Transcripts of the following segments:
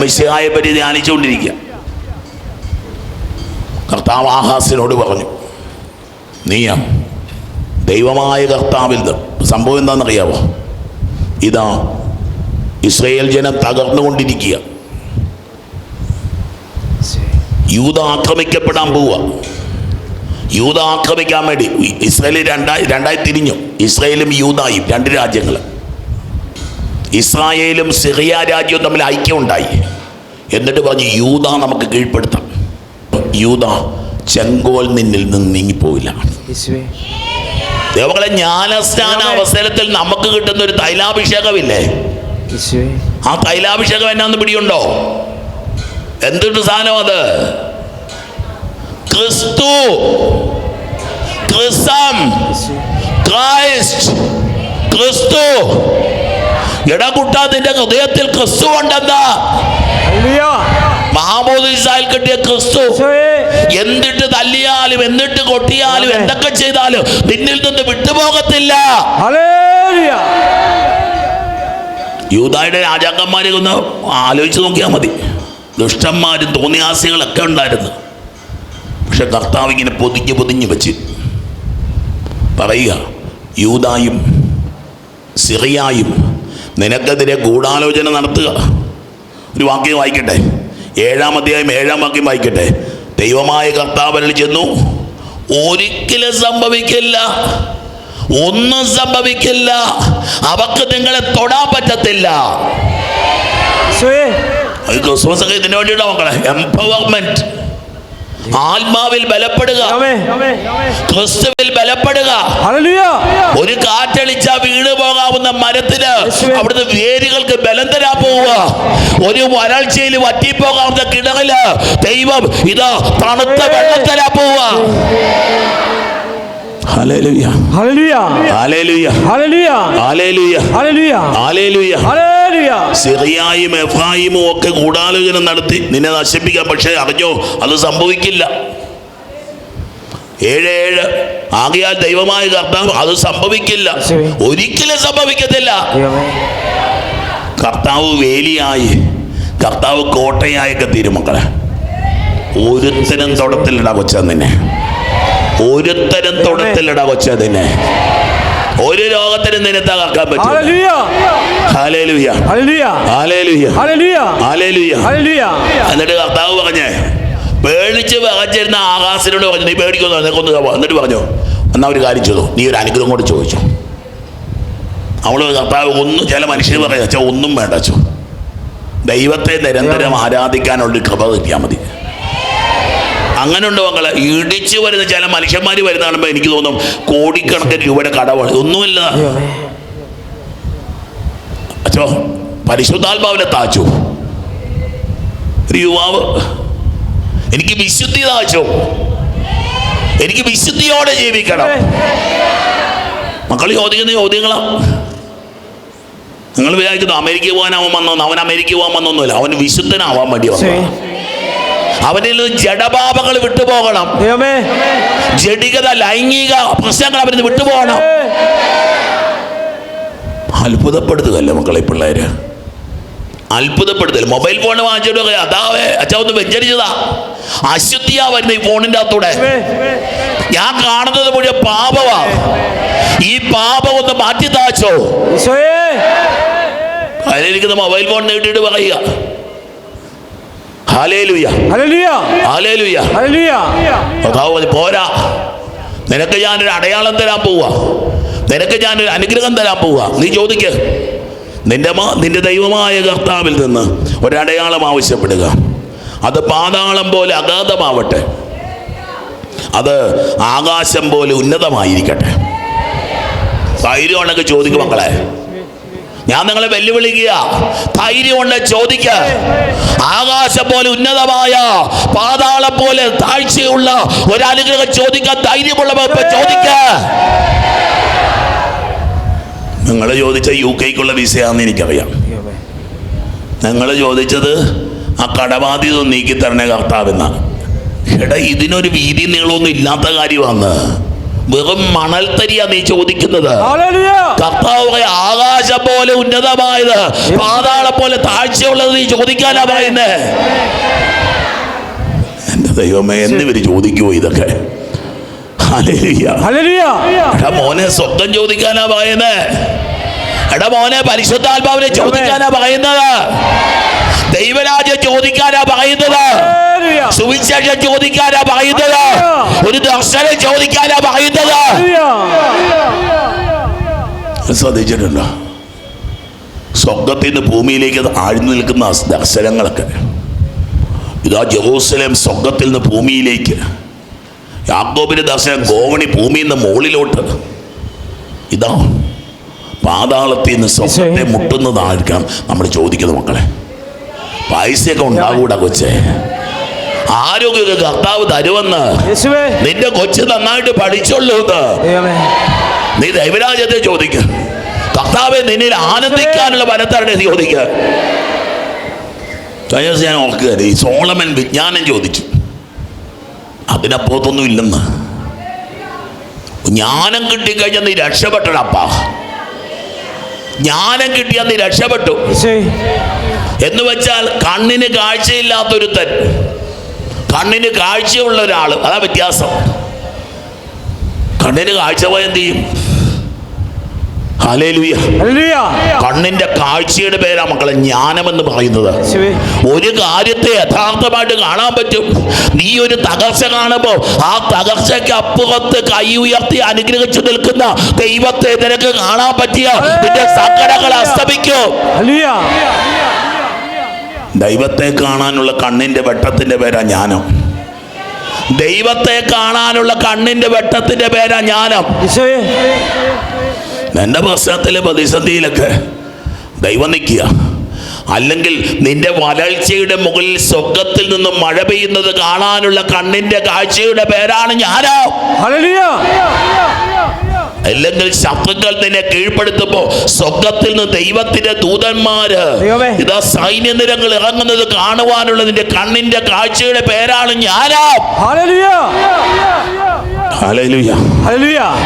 മിശിഹായ പറ്റി ധ്യാനിച്ചുകൊണ്ടിരിക്കുക. കർത്താവ് ആഹാസിനോട് പറഞ്ഞു നീയാ ദൈവമായ കർത്താവിൽ സംഭവം എന്താണെന്നറിയാവോ? ഇതാ ഇസ്രയേൽ ജനം തകർന്നുകൊണ്ടിരിക്കുക. യൂത ആക്രമിക്കപ്പെടാൻ പോവുക. യൂത ആക്രമിക്കാൻ വേണ്ടി ഇസ്രയേൽ രണ്ടായി രണ്ടായി തിരിഞ്ഞു. ഇസ്രയേലും യൂതായും രണ്ട് രാജ്യങ്ങൾ ഇസ്രായേലും സിറിയ രാജ്യവും തമ്മിൽ ഐക്യമുണ്ടായി. എന്നിട്ട് പറഞ്ഞു യൂത നമുക്ക് കീഴ്പ്പെടുത്താം. യൂത ചെങ്കോൽ നിന്നിൽ നിന്ന് നീങ്ങിപ്പോവില്ല. യേശുവേ. ദേവങ്ങളെ ജ്ഞാനസ്ഥാന അവസരത്തിൽ നമുക്ക് കിട്ടുന്ന ഒരു തൈലാഭിഷേകമില്ലേ? ആ തൈലാഭിഷേകം എന്നാന്ന് പിടിയുണ്ടോ? എന്തൊരു സാധനം അത്? ക്രിസ്തു. ക്രിസം. യേശുവേ. ക്രൈസ്റ്റ്. ക്രിസ്തു. എടാ കുട്ടാ നിന്റെ ഹൃദയത്തിൽ ക്രിസ്തു ഉണ്ടെന്നാ? മഹാബോധിസാൽ കിട്ടിയ ക്രിസ്തു. എന്തിട്ട് തല്ലിയാലും എന്നിട്ട് കൊട്ടിയാലും എന്തൊക്കെ ചെയ്താലും നിന്നിൽ നിന്ന് വിട്ടുപോകത്തില്ല. യൂതായുടെ രാജാക്കന്മാരെ ഒന്ന് ആലോചിച്ച് നോക്കിയാൽ മതി. ദുഷ്ടന്മാരും തോന്നിയാസികളൊക്കെ ഉണ്ടായിരുന്നു. പക്ഷെ കർത്താവ് ഇങ്ങനെ പൊതിഞ്ഞ് പൊതിഞ്ഞ് വെച്ച് പറയുക യൂതായും സിറിയായും നിനക്കെതിരെ ഗൂഢാലോചന നടത്തുക. ഒരു വാക്യം വായിക്കട്ടെ. ഏഴാം അധ്യായം ഏഴാം വാക്യം വായിക്കട്ടെ. ദൈവമായ കർത്താവരിൽ ചെന്നു ഒരിക്കലും സംഭവിക്കില്ല. ഒന്നും സംഭവിക്കില്ല. അവക്ക് നിങ്ങളെ തൊടാൻ പറ്റത്തില്ല. ക്രിസ്മസ് ഇതിനു വേണ്ടിയിട്ടാ മക്കളെ. എംപവർമെന്റ് ആത്മാവിൽ ബലപ്പെടുക ക്രിസ്തുവിൽ ബലപ്പെടുക ഒരു കാറ്റളിച്ച വീണ് പോകാവുന്ന മരത്തിന് അവിടുത്തെ വേരുകൾക്ക് ബലം തരാൻ പോവുക ഒരു വരൾച്ചയിൽ വറ്റിപ്പോകാവുന്ന കിണറിൽ ദൈവം ഇതാ തണുത്ത വെള്ളം തരാൻ പോവുക Hallelujah. Hallelujah. Hallelujah. Hallelujah. Hallelujah. Hallelujah. Hallelujah. സിറിയായും എഫ്രായിമും ഒക്കെ ഗൂഢാലോചന നടത്തി നിന്നെ നശിപ്പിക്കാം പക്ഷേ അറിഞ്ഞോ അത് സംഭവിക്കില്ല. ഏഴ് ഏഴ്. ആകയാൽ ദൈവമായ കർത്താവ് അത് സംഭവിക്കില്ല. ഒരിക്കലും സംഭവിക്കത്തില്ല. കർത്താവ് വേലിയായി കർത്താവ് കോട്ടയായൊക്കെ തീരും മക്കളെ. ഒരുത്തരം തൊടത്തിലിട കൊച്ചാ നിന്നെ. ഒരുത്തരം തൊടത്തിലിട കൊച്ചാ നിന്നെ. ഒരു രോഗത്തിനും നിന്നെ തകർക്കാൻ പറ്റും എന്നിട്ട് കർത്താവ് പറഞ്ഞേ പേടിച്ച് വകച്ചിരുന്ന ആകാശിനോട് പറഞ്ഞു നീ പേടിക്കുന്നു നിനക്കൊന്ന് എന്നിട്ട് പറഞ്ഞു എന്നാ ഒരു കാര്യം ചെയ്തു നീ ഒരു അനുഗ്രഹം കൂടെ ചോദിച്ചു. അവൾ കർത്താവ് ഒന്നും ചില മനുഷ്യർ പറയാ ഒന്നും വേണ്ട ചോ ദൈവത്തെ നിരന്തരം ആരാധിക്കാനുള്ള കൃപ കിട്ടിയാൽ മതി. അങ്ങനെ ഉണ്ടോ മക്കളെ. ഇടിച്ചു വരുന്ന ചില മനുഷ്യന്മാർ വരുന്ന കാണുമ്പോൾ എനിക്ക് തോന്നും കോടിക്കണക്കിന് രൂപയുടെ കടവാണ് ഒന്നുമില്ല അച്ഛോ പരിശുദ്ധാത്മാവിനെ താച്ചു. ഒരു യുവാവ് എനിക്ക് വിശുദ്ധി താച്ചു. എനിക്ക് വിശുദ്ധിയോടെ ജീവിക്കണം. മക്കൾ ചോദിക്കുന്ന ചോദ്യങ്ങളാ. നിങ്ങൾ വിചാരിക്കുന്നു അമേരിക്ക അവൻ വന്നു. അവൻ അമേരിക്ക പോകാൻ വന്നൊന്നുമില്ല. അവൻ വിശുദ്ധനാവാൻ വേണ്ടി വന്നു അവനിൽ നിന്ന് ജഡപാപങ്ങൾ വിട്ടുപോകണം. ജഡികത ലൈംഗിക പ്രശ്നങ്ങൾ അവന് വിട്ടുപോകണം. അത്ഭുതപ്പെടുത്തുകയല്ലേ മക്കളെ പിള്ളേര്? അത്ഭുതപ്പെടുത്തൽ മൊബൈൽ ഫോൺ വാങ്ങിച്ചിട്ട് അതാവേ അച്ഛാ ഒന്ന് വെഞ്ചരിച്ചതാ. അശുദ്ധിയാ വരുന്ന ഈ ഫോണിന്റെ അകത്തൂടെ. ഞാൻ കാണുന്നത് മുഴുവൻ പാപമാ ഈ പാപം ഒന്ന് മാറ്റി താച്ചോ. അതിലിരിക്കുന്ന മൊബൈൽ ഫോൺ നീട്ടിയിട്ട് പറയുക ഹാലേലുയ ഹല്ലേലൂയ ഹാലേലുയ ഹല്ലേലൂയ കർത്താവ് പറഞ്ഞു, പോരാ. നിനക്ക് ഞാൻ ഒരു അടയാളം തരാൻ പോവുക നിനക്ക് ഞാൻ ഒരു അനുഗ്രഹം തരാൻ പോവുക നീ ചോദിക്ക. നിന്റെ നിന്റെ ദൈവമായ കർത്താവിൽ നിന്ന് ഒരടയാളം ആവശ്യപ്പെടുക. അത് പാതാളം പോലെ അഗാധമാവട്ടെ. അത് ആകാശം പോലെ ഉന്നതമായിരിക്കട്ടെ. ധൈര്യമാണെങ്കിൽ ചോദിക്കും മക്കളെ. ഞാൻ നിങ്ങളെ വെല്ലുവിളിക്കുക. ധൈര്യമുണ്ട് ചോദിക്ക. ആകാശം പോലെ ഉന്നതമായ പാതാളം പോലെ താഴ്ചയുള്ള ഒരനുഗ്രഹം ചോദിക്കാൻ ധൈര്യമുള്ളവർ ചോദിക്ക. നിങ്ങൾ ചോദിച്ച യു കെക്കുള്ള വിസയാണെന്ന് എനിക്കറിയാം. നിങ്ങൾ ചോദിച്ചത് ആ കടബാധ്യത നീക്കി തരണേ കർത്താവെന്നാണ്. എടാ ഇതിനൊരു വീതി നീളമൊന്നും ഇല്ലാത്ത കാര്യമാണ്. വെറും മണൽത്തരിയാ നീ ചോദിക്കുന്നത്. കർത്താവ് ആകാശം പോലെ ഉന്നതമായത് പാതാള പോലെ താഴ്ചയുള്ളത് നീ ചോദിക്കാനാ പറയുന്നേ. എന്റെ ദൈവമേ എന്നിവര് ചോദിക്കുമോ ഇതൊക്കെ? എടാ മോനെ സ്വപ്നം ചോദിക്കാനാ പറയുന്നേ. എടാ മോനെ പരിശുദ്ധാത്മാവിനെ ചോദിക്കാനാ പറയുന്നത്. ദൈവരാജ്യം ചോദിക്കാനാ പറയുന്നത്. സുവിശേഷം ചോദിക്കാനാ പറയുന്നത്. ഒരു ദർശനം ചോദിക്കാനാ പറയുന്നത്. ശ്രദ്ധിച്ചിട്ടുണ്ടോ? സ്വർഗത്തിൽ നിന്ന് ഭൂമിയിലേക്ക് ആഴ്ന്നു നിൽക്കുന്ന ദർശനങ്ങളൊക്കെ. ഇതാ ജെറൂസലേം സ്വർഗത്തിൽ നിന്ന് ഭൂമിയിലേക്ക്. യാക്കോബിന്റെ ദർശനം ഗോവണി ഭൂമിയിൽ നിന്ന് മുകളിലോട്ട്. ഇതാ പാതാളത്തിൽ നിന്ന് സ്വർഗത്തെ മുട്ടുന്നതായിരിക്കണം നമ്മൾ ചോദിക്കുന്നത് മക്കളെ. പൈസയൊക്കെ ഉണ്ടാകൂടാ കൊച്ചേ. ആരോഗ്യമൊക്കെ കർത്താവ് തരുമെന്ന് നിന്റെ കൊച്ചു നന്നായിട്ട് പഠിച്ചുള്ളൂ എന്ന്. നീ ദൈവരാജ്യത്തെ ചോദിക്കുക കർത്താവെ നിന്നിൽ ആനന്ദിക്കാനുള്ള വനത്താണ് ചോദിക്കുക കഴിഞ്ഞ ഞാൻ ഓർക്കുക ഈ സോളമൻ വിജ്ഞാനം ചോദിച്ചു. അതിനപ്പുറത്തൊന്നും ഇല്ലെന്ന്. ജ്ഞാനം കിട്ടിക്കഴിഞ്ഞാൽ നീ രക്ഷപ്പെട്ടടപ്പാ ജ്ഞാനം കിട്ടിയാൽ നീ രക്ഷപ്പെട്ടു. എന്ന് വെച്ചാൽ കണ്ണിന് കാഴ്ചയില്ലാത്തൊരുത്തൻ കണ്ണിന് കാഴ്ചയുള്ള ഒരാൾ അതാ വ്യത്യാസം. കണ്ണിന് കാഴ്ച പോയ എന്ത് ചെയ്യും? കണ്ണിന്റെ കാഴ്ചയുടെ പേരാ മക്കളെ ജ്ഞാനം എന്ന് പറയുന്നത് ഒരു കാര്യത്തെ യഥാർത്ഥമായിട്ട് കാണാൻ പറ്റും. നീ ഒരു തകർച്ച കാണുമ്പോൾ ആ തകർച്ചയ്ക്ക് അപ്പുറത്ത് കൈ ഉയർത്തി അനുഗ്രഹിച്ചു നിൽക്കുന്ന ദൈവത്തെ നിനക്ക് കാണാൻ പറ്റിയ നിന്റെ സങ്കടങ്ങൾ അസ്തമിക്കും. ദൈവത്തെ കാണാനുള്ള കണ്ണിന്റെ വെട്ടത്തിന്റെ പേരാ ജ്ഞാനം. ദൈവത്തെ കാണാനുള്ള കണ്ണിന്റെ വെട്ടത്തിന്റെ പേരാ ജ്ഞാനം. എന്റെ പ്രശ്നത്തിലെ പ്രതിസന്ധിയിലൊക്കെ ദൈവം നിൽക്കുക. അല്ലെങ്കിൽ നിന്റെ വരൾച്ചയുടെ മുകളിൽ സ്വർഗത്തിൽ നിന്നും മഴ പെയ്യുന്നത് കാണാനുള്ള കണ്ണിന്റെ കാഴ്ചയുടെ പേരാണ് ഞാനോ അല്ലെങ്കിൽ ശത്രുക്കൾ നിന്നെ കീഴ്പ്പെടുത്തുമ്പോ സ്വർഗത്തിൽ നിന്ന് ദൈവത്തിന്റെ ദൂതന്മാര് ഇതാ സൈന്യ നിരങ്ങൾ ഇറങ്ങുന്നത് കാണുവാനുള്ള നിന്റെ കണ്ണിന്റെ കാഴ്ചയുടെ പേരാണ് ഞാനാ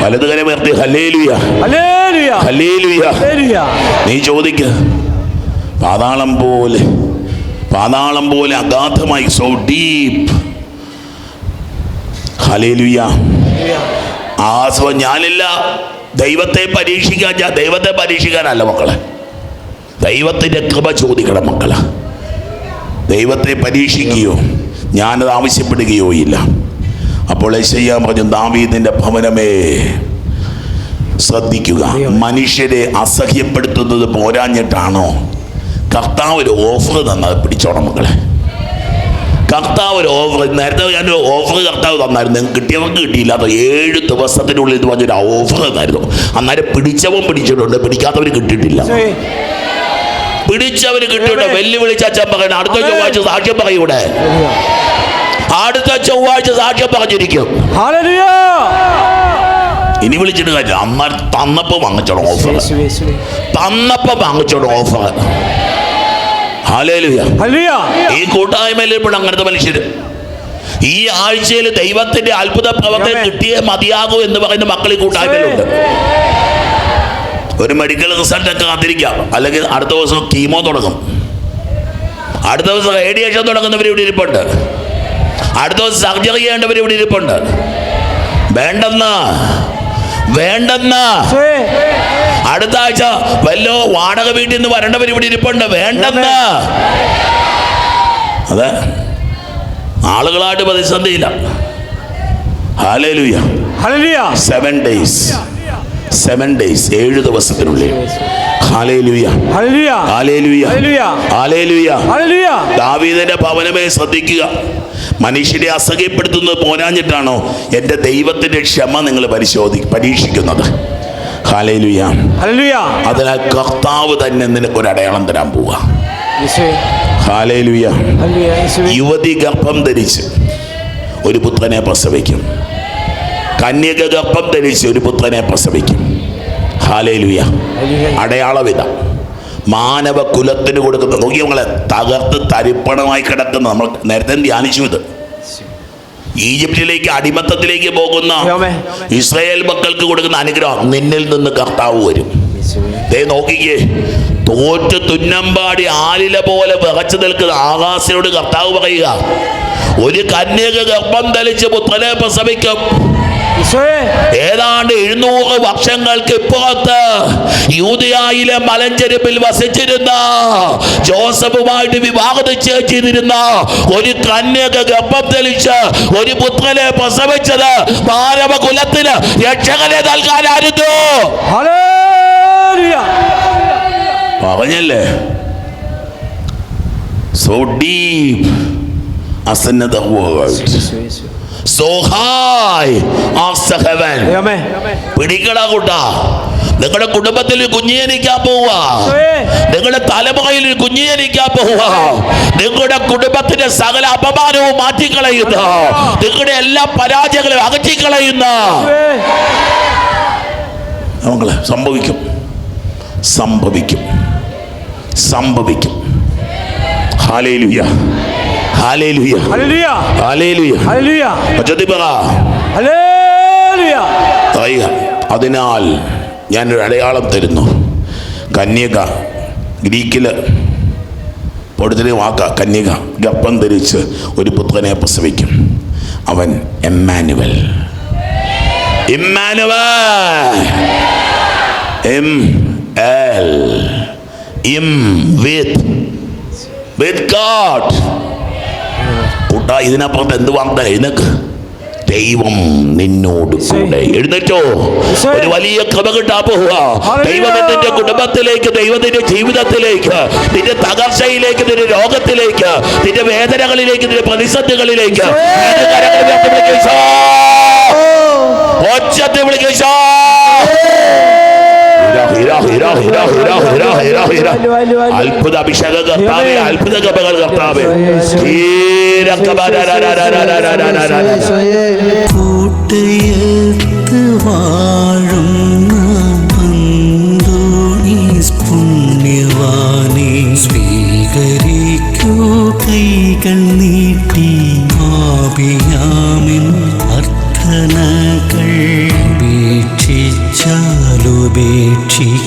വലതുകരെ ഉയർത്തി നീ ചോദിക്ക പാതാളം പോലെ പാതാളം പോലെ അഗാധമായി സോ ഡീപ് ഹലേലുയ ആ ഞാനില്ല. ദൈവത്തെ പരീക്ഷിക്കാൻ ഞാൻ ദൈവത്തെ പരീക്ഷിക്കാനല്ല മക്കളെ. ദൈവത്തിന്റെ കൃപ ചോദിക്കണം മക്കളെ. ദൈവത്തെ പരീക്ഷിക്കുകയോ ഞാനത് ആവശ്യപ്പെടുകയോ ഇല്ല. അപ്പോൾ ചെയ്യാൻ പറഞ്ഞു ദാവീദിന്റെ ഭവനമേ. ശ്രദ്ധിക്കുക മനുഷ്യരെ അസഹ്യപ്പെടുത്തുന്നത് പോരാഞ്ഞിട്ടാണോ? കർത്താവ് ഒരു ഓഫർ തന്നത് പിടിച്ചോണം മക്കളെ. കർത്താവ് ഒരു ഓഫർ നേരത്തെ ഞാൻ ഓഫർ കർത്താവ് തന്നായിരുന്നു. ഞങ്ങൾക്ക് കിട്ടിയവർക്ക് കിട്ടിയില്ല. അത് ഏഴ് ദിവസത്തിനുള്ളിൽ ഇത് പറഞ്ഞൊരു ഓഫർ തന്നായിരുന്നു. അന്നേരം പിടിച്ചവൻ പിടിച്ചിട്ടുണ്ട്. പിടിക്കാത്തവർ കിട്ടിയിട്ടില്ല. പിടിച്ചവർ പിടിച്ചവന് കിട്ടിയിട്ടുണ്ട്. വെല്ലുവിളിച്ച അച്ഛൻ പറയണം. അടുത്ത ചൊവ്വാഴ്ച സാക്ഷ്യം പറയൂടെ അടുത്ത ചൊവ്വാഴ്ച സാക്ഷ്യം പറഞ്ഞിരിക്കും. ഇനി വിളിച്ചിട്ട് കാര്യം അന്നേരം തന്നപ്പോ വാങ്ങിച്ചോളൂ ഓഫർ തന്നപ്പോൾ വാങ്ങിച്ചോളൂ ഓഫർ ഈ കൂട്ടായ്മയിൽ ഇപ്പോൾ അങ്ങനത്തെ മനുഷ്യർ ഈ ആഴ്ചയിൽ ദൈവത്തിന്റെ അത്ഭുത പ്രവർത്തനം കിട്ടിയേ മതിയാകൂ എന്ന് പറയുന്ന മക്കൾ ഈ കൂട്ടായ്മയിലുണ്ട്. ഒരു മെഡിക്കൽ റിസൾട്ട് ഒക്കെ കാത്തിരിക്കാം. അല്ലെങ്കിൽ അടുത്ത ദിവസം കീമോ തുടങ്ങും. അടുത്ത ദിവസം റേഡിയേഷൻ തുടങ്ങുന്നവർ ഇവിടെ ഇരിപ്പുണ്ട്. അടുത്ത ദിവസം സർജറി ചെയ്യേണ്ടവർ ഇവിടെ ഇരിപ്പുണ്ട്. വേണ്ടെന്ന്. വേണ്ടെന്ന്. അടുത്ത ആഴ്ച വല്ലോ വാടക വീട്ടിൽ നിന്ന് വരേണ്ടവർ ഇവിടെ ഇരിപ്പുണ്ട്. വേണ്ടെന്ന്. അതെ. ആളുകളായിട്ട് പ്രതിസന്ധിയില്ല. Hallelujah hallelujah. Seven days seven days ഏഴ് ദിവസത്തിനുള്ളിൽ. ദാവീദിന്റെ ഭവനമേ ശ്രദ്ധിക്കുക. മനുഷ്യരെ അസഹ്യപ്പെടുത്തുന്നത് പോരാഞ്ഞിട്ടാണോ എന്റെ ദൈവത്തിന്റെ ക്ഷമ നിങ്ങൾ പരിശോധി പരീക്ഷിക്കുന്നത്? അതിനാൽ കർത്താവ് തന്നെ നിനക്ക് ഒരു അടയാളം തരാൻ ഹല്ലേലൂയ. യുവതി ഗർഭം ധരിച്ച് ഒരു പുത്രനെ പ്രസവിക്കും. കന്യക ഗർഭം ധരിച്ച് ഒരു പുത്രനെ പ്രസവിക്കും. ഹാലേലുയ അടയാളവിധ മാനവ കുലത്തിന് കൊടുക്കുന്ന നോക്കിയവങ്ങളെ തകർത്ത് തരിപ്പണമായി കിടക്കുന്ന നമ്മൾ നേരത്തെ ധ്യാനിച്ചു ഇത്. ഈജിപ്തിലേക്ക് അടിമത്തത്തിലേക്ക് പോകുന്ന. ഇസ്രായേൽ മക്കൾക്ക് കൊടുക്കുന്ന അനുഗ്രഹം നിന്നിൽ നിന്ന് കർത്താവ് വരും ദേ നോക്കിക്കേ തോറ്റ് തുന്നമ്പാടി ആലില പോലെ വിറച്ചു നിൽക്കുന്ന ആകാശനോട് കർത്താവ് പറയുക ഒരു കന്യക ഗർഭം ധരിച്ച് പുത്രനെ പ്രസവിക്കും ഏതാണ്ട് എഴുന്നൂറ് വർഷങ്ങൾക്ക് ഇപ്പുറത്ത് യൂതിയായിലെ മലഞ്ചെരുപ്പിൽ വസിച്ചിരുന്ന ജോസഫുമായിട്ട് വിവാഹം ചെയ്തിരുന്ന ഒരു കന്യക ഗർഭം തെളിച്ച് ഒരു പുത്രനെ പ്രസവിച്ചത് മാനവ കുലത്തിന് രക്ഷകനെ നൽകാനായിരുന്നു. പറഞ്ഞല്ലേ? സോ ഡീപ് as പിടിക്കടാ കൂട്ടാ. നിങ്ങളുടെ കുടുംബത്തിൽ കുഞ്ഞിയനിക്കാൻ പോവുക നിങ്ങളുടെ തലമുറയിൽ കുഞ്ഞിയനിക്കാൻ പോവുക നിങ്ങളുടെ കുടുംബത്തിന്റെ സകല അപമാനവും മാറ്റിക്കളയുന്ന. നിങ്ങളുടെ എല്ലാ പരാജയങ്ങളും അകറ്റിക്കളയുന്ന. കളയുന്ന മക്കളെ സംഭവിക്കും. സംഭവിക്കും. സംഭവിക്കും. ഹാലേലുയ ഹാലേലുയ ഹാലേലുയ അതിനാൽ ഞാനൊരു അടയാളം തരുന്നു. കന്യക ഗ്രീക്കിൽ പൊടുത്തിന് വാക്ക കന്യക ഗർഭം ധരിച്ച് ഒരു പുത്രനെ പ്രസവിക്കും. അവൻ എമ്മാനുവൽ. ഇമ്മാനുവൽ. എം എൽ ഇം വിത്ത്. With God. കൂട്ടാ ഇതിനപ്പുറത്ത് എന്ത് വാർത്ത? എഴുന്നേക്ക് ദൈവം നിന്നോട് കൂടെ. എഴുന്നേറ്റോ. ഒരു വലിയ കൃപ കിട്ടാ പോവുക. ദൈവം നിന്റെ കുടുംബത്തിലേക്ക് ദൈവത്തിന്റെ ജീവിതത്തിലേക്ക് നിന്റെ തകർച്ചയിലേക്ക് നിന്റെ രോഗത്തിലേക്ക് നിന്റെ വേദനകളിലേക്ക് നിന്റെ പ്രതിസന്ധികളിലേക്ക്. ഒച്ചത്തെ കരങ്ങൾ അത്ഭുത അഭിഷേക കർത്താവേ അത്ഭുത കപകൾ കർത്താവേ കൂട്ടയത്ത് അന്തോണീസ് പുണ്യവാനെ സ്വീകരിക്കൂ കൈകൾ നീട്ടി ആപിയാമിൻ അർത്ഥനകൾ te